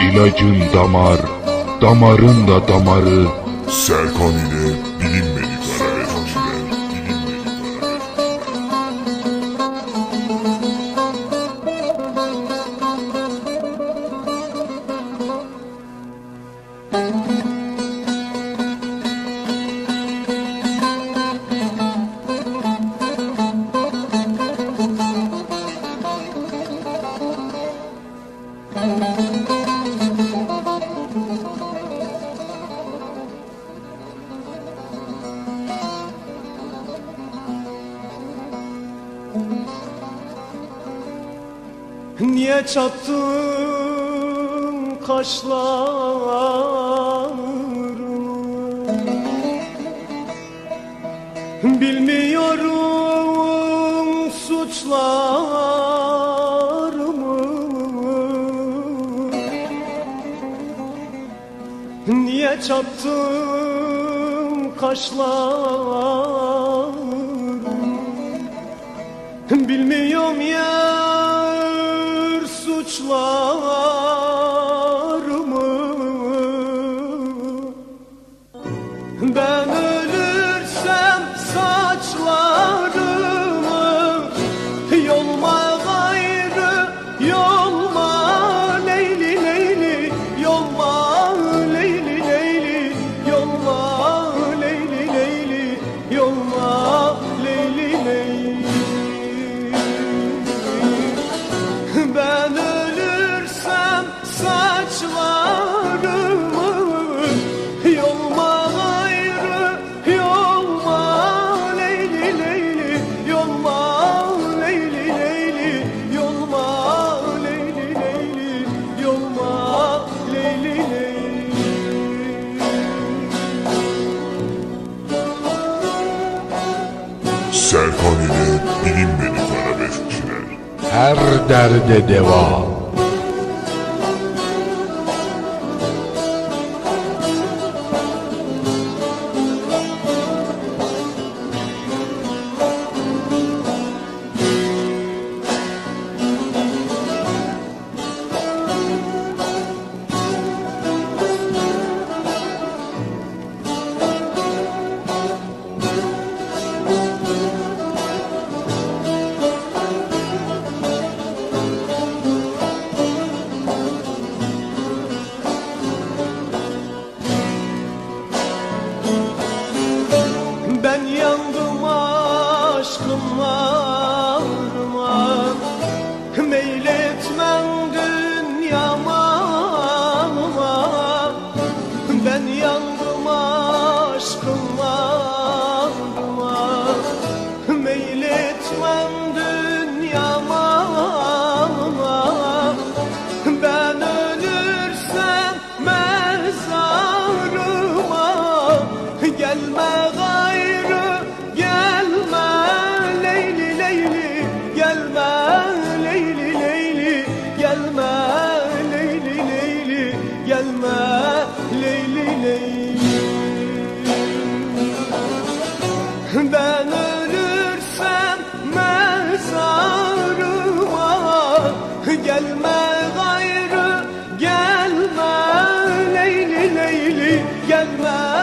İlacın damar, damarın da damarı. Serkan ile bilinmedik arabeskçiler. Bilinmedik arabeskçiler. Niye çattın kaşlarını Bilmiyorum suçlarımı. Niye çattın kaşlarını Bilmiyorum yar suçlarımı Ben saçlarımı Yolma Leyli Leyli Yolma Leyli Leyli Yolma Leyli Leyli Yolma Leyli Leyli Serkan ile bilinmedik arabeskçiler. Her derde deva. Yandım aşkınla Leyli ben ölürsem mezarıma Gelme gayrı Gelme Leyli Leyli. Gelme